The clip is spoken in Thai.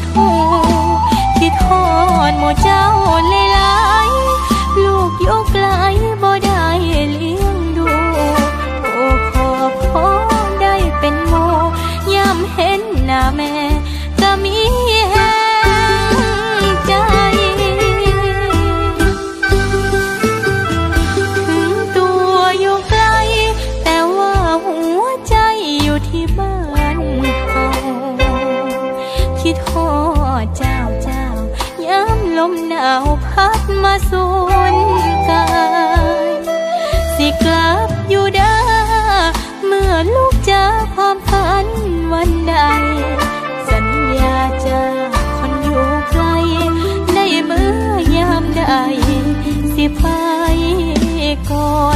ดหูคิดฮอดหมอเจ้าเลยหลายลูกยกไกลบ่ได้เลี้ยงดู โอ้ขอบขอได้เป็นโมยามเห็นหน้าแม่ คิดฮอเจ้าเจ้ายามลมหนาวพัดมาสวนกายสิกลับอยู่เด้ เมื่อลูกจอความฝันวันใด สัญญาจะคนอยู่ไกลในเมื่อยามใดสิไปก่อดแม่